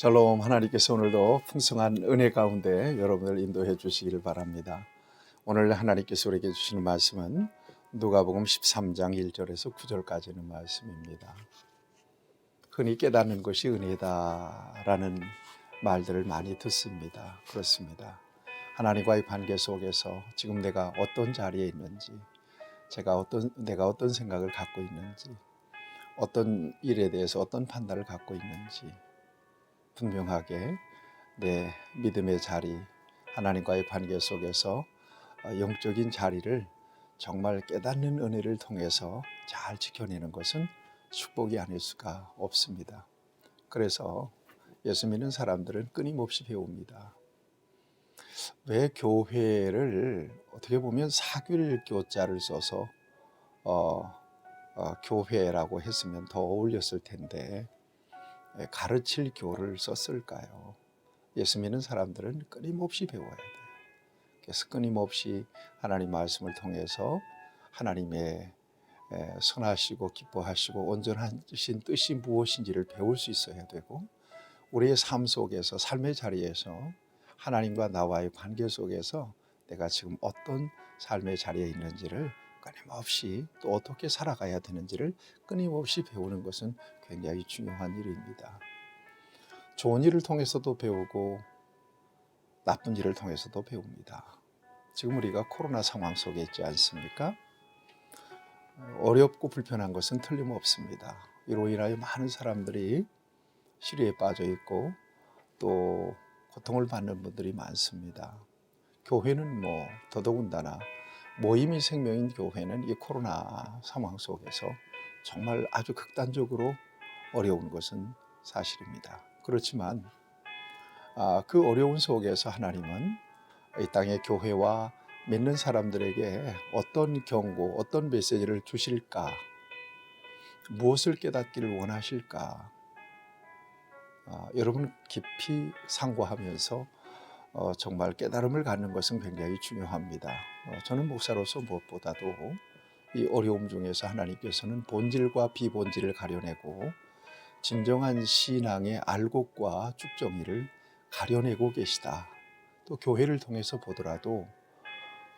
샬롬 하나님께서 오늘도 풍성한 은혜 가운데 여러분을 인도해 주시기를 바랍니다. 오늘 하나님께서 우리에게 주시는 말씀은 누가복음 13장 1절에서 9절까지는 말씀입니다. 흔히 깨닫는 것이 은혜다라는 말들을 많이 듣습니다. 그렇습니다. 하나님과의 관계 속에서 지금 내가 어떤 자리에 있는지, 제가 어떤 내가 어떤 생각을 갖고 있는지, 어떤 일에 대해서 어떤 판단을 갖고 있는지 분명하게 내 믿음의 자리, 하나님과의 관계 속에서 어, 영적인 자리를 정말 깨닫는 은혜를 통해서 잘 지켜내는 것은 축복이 아닐 수가 없습니다. 그래서 예수 믿는 사람들은 끊임없이 배웁니다. 왜 교회를 어떻게 보면 사귈 교자를 써서 어, 어, 교회라고 했으면 더 어울렸을 텐데 예, 가르칠 교를 썼을까요? 예수 믿는 사람들은 끊임없이 배워야 돼요. 그래서 끊임없이 하나님 말씀을 통해서 하나님의 예, 선하시고 기뻐하시고 온전하신 뜻이 무엇인지를 배울 수 있어야 되고 우리의 삶 속에서 삶의 자리에서 하나님과 나와의 관계 속에서 내가 지금 어떤 삶의 자리에 있는지를 끊임없이 또 어떻게 살아가야 되는지를 끊임없이 배우는 것은 굉장히 중요한 일입니다. 좋은 일을 통해서도 배우고 나쁜 일을 통해서도 배웁니다. 지금 우리가 코로나 상황 속에 있지 않습니까? 어렵고 불편한 것은 틀림없습니다. 이로 인하여 많은 사람들이 시리에 빠져 있고 또 고통을 받는 분들이 많습니다. 교회는 뭐 더더군다나 모임이 생명인 교회는 이 코로나 상황 속에서 정말 아주 극단적으로 어려운 것은 사실입니다. 그렇지만 아, 그 어려운 속에서 하나님은 이 땅의 교회와 믿는 사람들에게 어떤 경고, 어떤 메시지를 주실까? 무엇을 깨닫기를 원하실까? 아, 여러분 깊이 상고하면서 어, 정말 깨달음을 갖는 것은 굉장히 중요합니다. 어, 저는 목사로서 무엇보다도 이 어려움 중에서 하나님께서는 본질과 비본질을 가려내고 진정한 신앙의 알곡과 쭉정이를 가려내고 계시다. 또 교회를 통해서 보더라도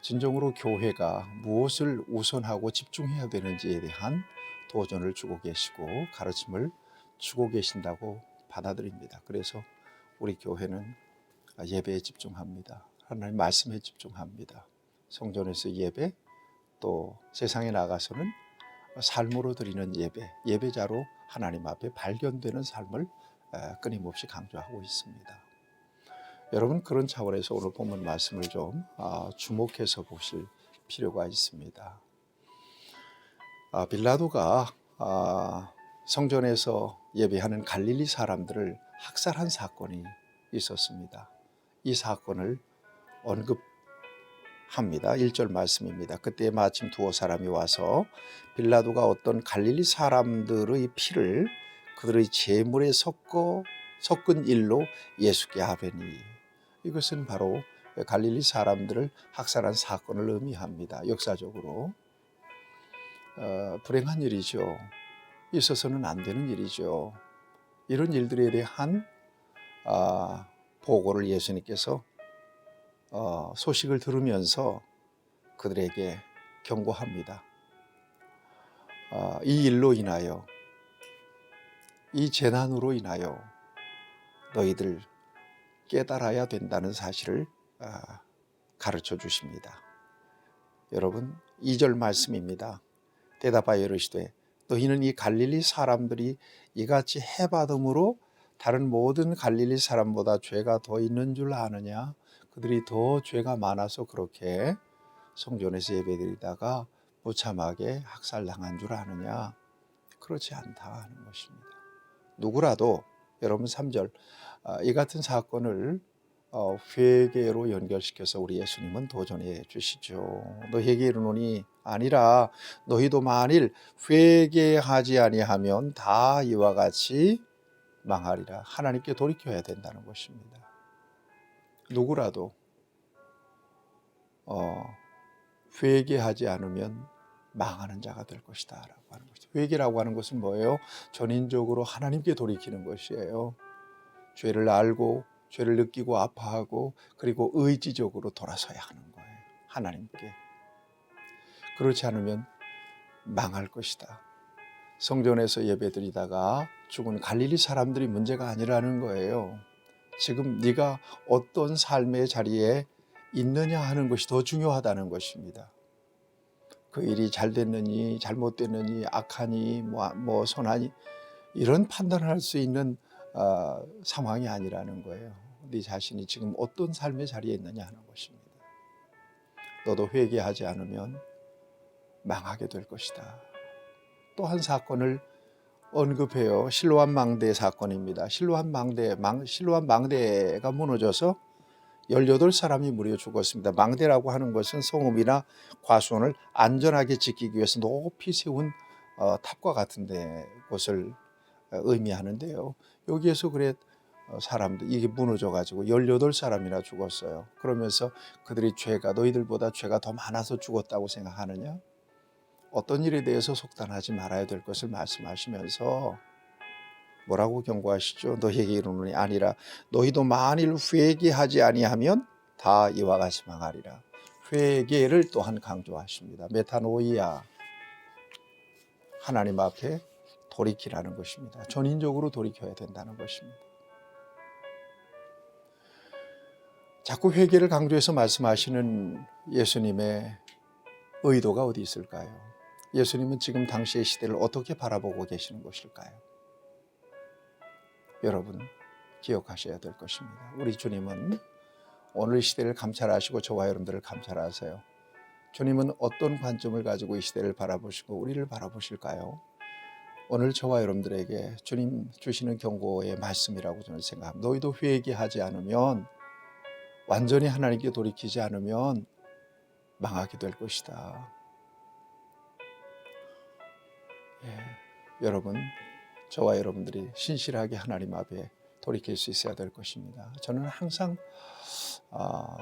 진정으로 교회가 무엇을 우선하고 집중해야 되는지에 대한 도전을 주고 계시고 가르침을 주고 계신다고 받아들입니다. 그래서 우리 교회는 예배에 집중합니다. 하나님 말씀에 집중합니다. 성전에서 예배 또 세상에 나가서는 삶으로 드리는 예배, 예배자로 하나님 앞에 발견되는 삶을 끊임없이 강조하고 있습니다. 여러분 그런 차원에서 오늘 본문 말씀을 좀 아, 주목해서 보실 필요가 있습니다. 아, 빌라도가 아, 성전에서 예배하는 갈릴리 사람들을 학살한 사건이 있었습니다. 이 사건을 언급합니다. 1절 말씀입니다. 그때 마침 두어 사람이 와서 빌라도가 어떤 갈릴리 사람들의 피를 그들의 제물에 섞어 섞은 일로 예수께 하베니 이것은 바로 갈릴리 사람들을 학살한 사건을 의미합니다. 역사적으로 어, 불행한 일이죠. 있어서는 안 되는 일이죠. 이런 일들에 대한 아, 보고를 예수님께서 어, 소식을 들으면서 그들에게 경고합니다. 어, 이 일로 인하여 이 재난으로 인하여 너희들 깨달아야 된다는 사실을 어, 가르쳐 주십니다. 여러분 2절 말씀입니다. 대답하여 이르시되 너희는 이 갈릴리 사람들이 이같이 해받음으로 다른 모든 갈릴리 사람보다 죄가 더 있는 줄 아느냐? 그들이 더 죄가 많아서 그렇게 성전에서 예배드리다가 무참하게 학살당한 줄 아느냐? 그렇지 않다 하는 것입니다. 누구라도 여러분 3절 아, 이 같은 사건을 어, 회개로 연결시켜서 우리 예수님은 도전해 주시죠. 너희에게 이르노니 아니라 너희도 만일 회개하지 아니하면 다 이와 같이 망하리라. 하나님께 돌이켜야 된다는 것입니다. 누구라도 어, 회개하지 않으면 망하는 자가 될 것이다라고 하는 것이죠. 회개라고 하는 것은 뭐예요? 전인적으로 하나님께 돌이키는 것이에요. 죄를 알고 죄를 느끼고 아파하고 그리고 의지적으로 돌아서야 하는 거예요. 하나님께. 그렇지 않으면 망할 것이다. 성전에서 예배드리다가 죽은 갈릴리 사람들이 문제가 아니라는 거예요. 지금 네가 어떤 삶의 자리에 있느냐 하는 것이 더 중요하다는 것입니다. 그 일이 잘 됐느니 잘못됐느니 악하니 뭐, 뭐 선하니 이런 판단할 수 있는 어, 상황이 아니라는 거예요. 네 자신이 지금 어떤 삶의 자리에 있느냐 하는 것입니다. 너도 회개하지 않으면 망하게 될 것이다. 또 한 사건을 언급해요. 실로암 망대 사건입니다. 실로암 망대, 망, 실로암 망대가 무너져서 18사람이 무려 죽었습니다. 망대라고 하는 것은 성읍이나 과수원을 안전하게 지키기 위해서 높이 세운 어, 탑과 같은 데 곳을 어, 의미하는데요. 여기에서 그래 어, 사람들 이게 무너져 가지고 18사람이나 죽었어요. 그러면서 그들이 죄가 너희들보다 죄가 더 많아서 죽었다고 생각하느냐? 어떤 일에 대해서 속단하지 말아야 될 것을 말씀하시면서 뭐라고 경고하시죠? 너희에게 이르노니 아니라 너희도 만일 회개하지 아니하면 다 이와 같이 망하리라. 회개를 또한 강조하십니다. 메타노이아 하나님 앞에 돌이키라는 것입니다. 전인적으로 돌이켜야 된다는 것입니다. 자꾸 회개를 강조해서 말씀하시는 예수님의 의도가 어디 있을까요? 예수님은 지금 당시의 시대를 어떻게 바라보고 계시는 것일까요? 여러분 기억하셔야 될 것입니다. 우리 주님은 오늘 시대를 감찰하시고 저와 여러분들을 감찰하세요. 주님은 어떤 관점을 가지고 이 시대를 바라보시고 우리를 바라보실까요? 오늘 저와 여러분들에게 주님 주시는 경고의 말씀이라고 저는 생각합니다. 너희도 회개하지 않으면 완전히 하나님께 돌이키지 않으면 망하게 될 것이다. 예, 여러분, 저와 여러분들이 신실하게 하나님 앞에 돌이킬 수 있어야 될 것입니다. 저는 항상 아,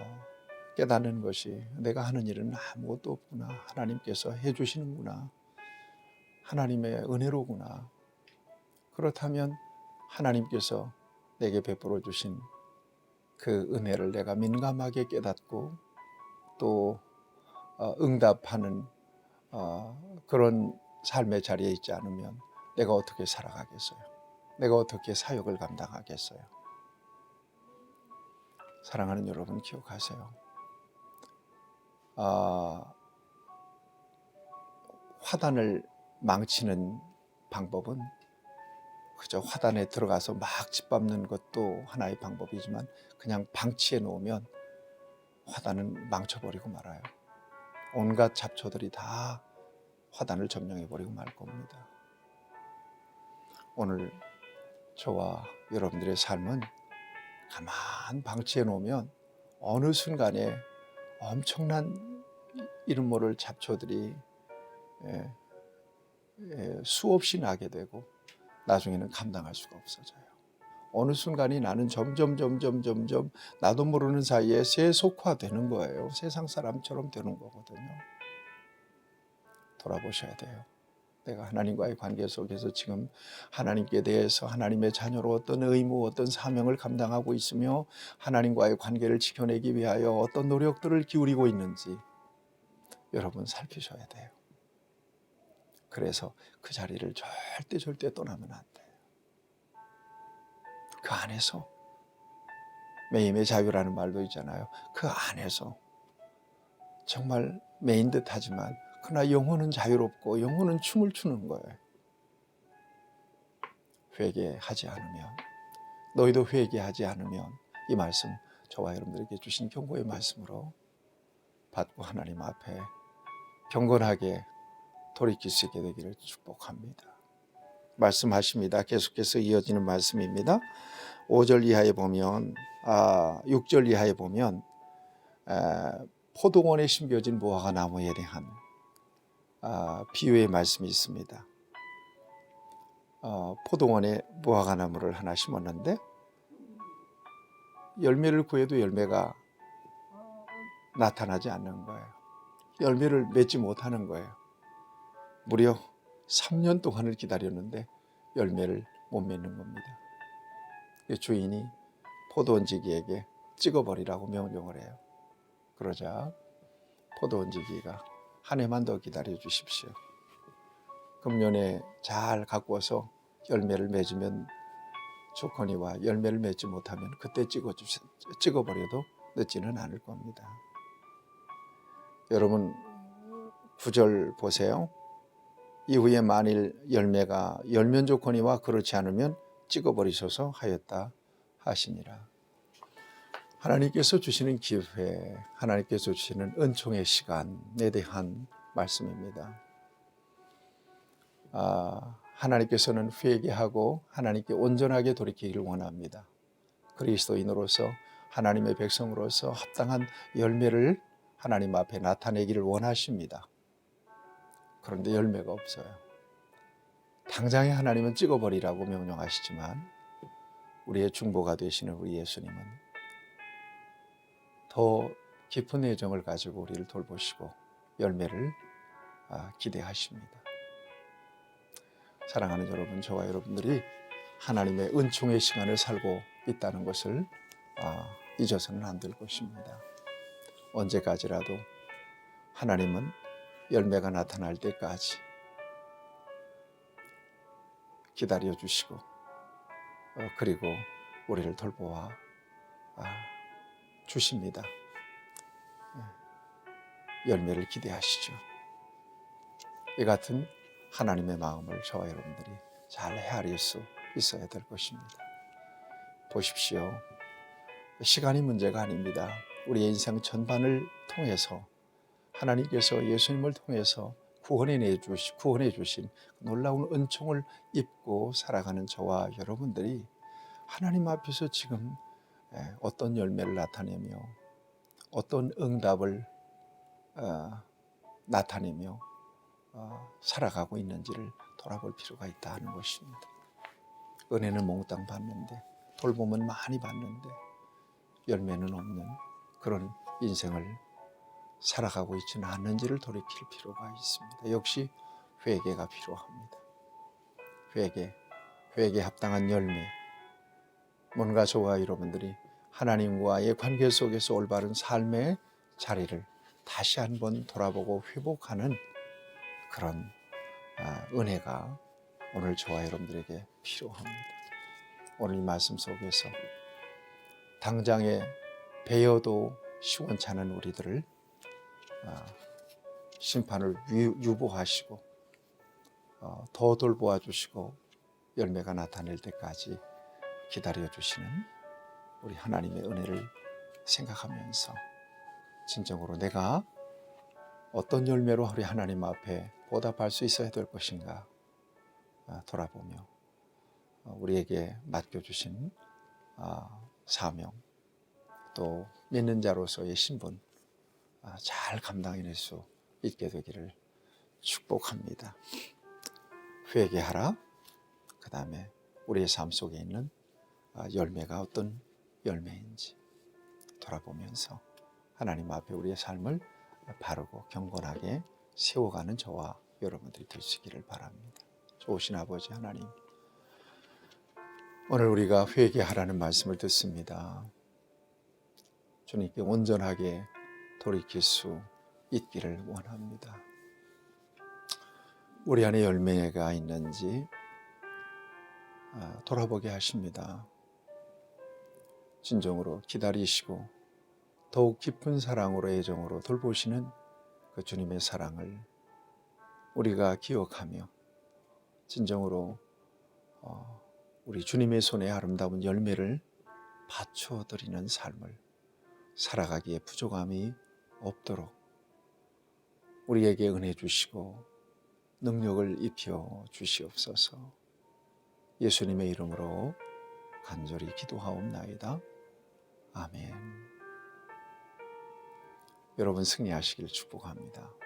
깨닫는 것이 내가 하는 일은 아무것도 없구나. 하나님께서 해주시는구나. 하나님의 은혜로구나. 그렇다면 하나님께서 내게 베풀어 주신 그 은혜를 내가 민감하게 깨닫고 또 어, 응답하는 어, 그런 삶의 자리에 있지 않으면 내가 어떻게 살아가겠어요? 내가 어떻게 사역을 감당하겠어요? 사랑하는 여러분 기억하세요. 아, 화단을 망치는 방법은 그저 화단에 들어가서 막 짓밟는 것도 하나의 방법이지만 그냥 방치해 놓으면 화단은 망쳐버리고 말아요. 온갖 잡초들이 다 화단을 점령해 버리고 말 겁니다. 오늘 저와 여러분들의 삶은 가만 방치해 놓으면 어느 순간에 엄청난 이름 모를 잡초들이 예, 예, 수없이 나게 되고 나중에는 감당할 수가 없어져요. 어느 순간이 나는 점점 점점 점점 나도 모르는 사이에 세속화되는 거예요. 세상 사람처럼 되는 거거든요. 돌아보셔야 돼요. 내가 하나님과의 관계 속에서 지금 하나님께 대해서 하나님의 자녀로 어떤 의무, 어떤 사명을 감당하고 있으며 하나님과의 관계를 지켜내기 위하여 어떤 노력들을 기울이고 있는지 여러분 살피셔야 돼요. 그래서 그 자리를 절대 절대 떠나면 안 돼요. 그 안에서 매임의 자유라는 말도 있잖아요. 그 안에서 정말 매인 듯 하지만 그러나 영혼은 자유롭고 영혼은 춤을 추는 거예요. 회개하지 않으면 너희도 회개하지 않으면 이 말씀 저와 여러분들에게 주신 경고의 말씀으로 받고 하나님 앞에 경건하게 돌이킬 수 있게 되기를 축복합니다. 말씀하십니다. 계속해서 이어지는 말씀입니다. 5절 이하에 보면 아 6절 이하에 보면 아, 포도원에 심겨진 무화과 나무에 대한 아, 비유의 말씀이 있습니다. 어, 포도원에 무화과 나무를 하나 심었는데 열매를 구해도 열매가 나타나지 않는 거예요. 열매를 맺지 못하는 거예요. 무려 3년 동안을 기다렸는데 열매를 못 맺는 겁니다. 그 주인이 포도원지기에게 찍어버리라고 명령을 해요. 그러자 포도원지기가 한 해만 더 기다려 주십시오. 금년에 잘 가꾸어서 열매를 맺으면 좋거니와 열매를 맺지 못하면 그때 찍어버려도 늦지는 않을 겁니다. 여러분 구절 보세요. 이후에 만일 열매가 열면 좋거니와 그렇지 않으면 찍어버리소서 하였다 하시니라. 하나님께서 주시는 기회, 하나님께서 주시는 은총의 시간에 대한 말씀입니다. 아, 하나님께서는 회개하고 하나님께 온전하게 돌이키기를 원합니다. 그리스도인으로서 하나님의 백성으로서 합당한 열매를 하나님 앞에 나타내기를 원하십니다. 그런데 열매가 없어요. 당장에 하나님은 찍어버리라고 명령하시지만 우리의 중보가 되시는 우리 예수님은 더 깊은 애정을 가지고 우리를 돌보시고 열매를 아, 기대하십니다. 사랑하는 여러분, 저와 여러분들이 하나님의 은총의 시간을 살고 있다는 것을 아, 잊어서는 안 될 것입니다. 언제까지라도 하나님은 열매가 나타날 때까지 기다려 주시고 어, 그리고 우리를 돌보아 아, 주십니다. 예, 열매를 기대하시죠. 이 같은 하나님의 마음을 저와 여러분들이 잘 헤아릴 수 있어야 될 것입니다. 보십시오. 시간이 문제가 아닙니다. 우리의 인생 전반을 통해서 하나님께서 예수님을 통해서 구원해 주시, 구원해 주신 놀라운 은총을 입고 살아가는 저와 여러분들이 하나님 앞에서 지금 예, 어떤 열매를 나타내며 어떤 응답을 어, 나타내며 어, 살아가고 있는지를 돌아볼 필요가 있다 하는 것입니다. 은혜는 몽땅 받는데 돌봄은 많이 받는데 열매는 없는 그런 인생을 살아가고 있지는 않는지를 돌이킬 필요가 있습니다. 역시 회개가 필요합니다. 회개, 회개 합당한 열매. 뭔가 저와 여러분들이 하나님과의 관계 속에서 올바른 삶의 자리를 다시 한번 돌아보고 회복하는 그런 아, 은혜가 오늘 저와 여러분들에게 필요합니다. 오늘 이 말씀 속에서 당장에 배여도 시원찮은 우리들을 아, 심판을 유보하시고 어, 더 돌보아 주시고 열매가 나타낼 때까지 기다려 주시는 우리 하나님의 은혜를 생각하면서 진정으로 내가 어떤 열매로 우리 하나님 앞에 보답할 수 있어야 될 것인가 아, 돌아보며 어, 우리에게 맡겨주신 아, 사명 또 믿는 자로서의 신분 아, 잘 감당해낼 수 있게 되기를 축복합니다. 회개하라. 그 다음에 우리의 삶 속에 있는 아, 열매가 어떤 열매인지 돌아보면서 하나님 앞에 우리의 삶을 바르고 경건하게 세워가는 저와 여러분들이 되시기를 바랍니다. 좋으신 아버지 하나님, 오늘 우리가 회개하라는 말씀을 듣습니다. 주님께 온전하게 돌이킬 수 있기를 원합니다. 우리 안에 열매가 있는지 아, 돌아보게 하십니다. 진정으로 기다리시고 더욱 깊은 사랑으로 애정으로 돌보시는 그 주님의 사랑을 우리가 기억하며 진정으로 어, 우리 주님의 손에 아름다운 열매를 바쳐 드리는 삶을 살아가기에 부족함이 없도록 우리에게 은혜 주시고 능력을 입혀 주시옵소서. 예수님의 이름으로 간절히 기도하옵나이다. 아멘. 여러분 승리하시길 축복합니다.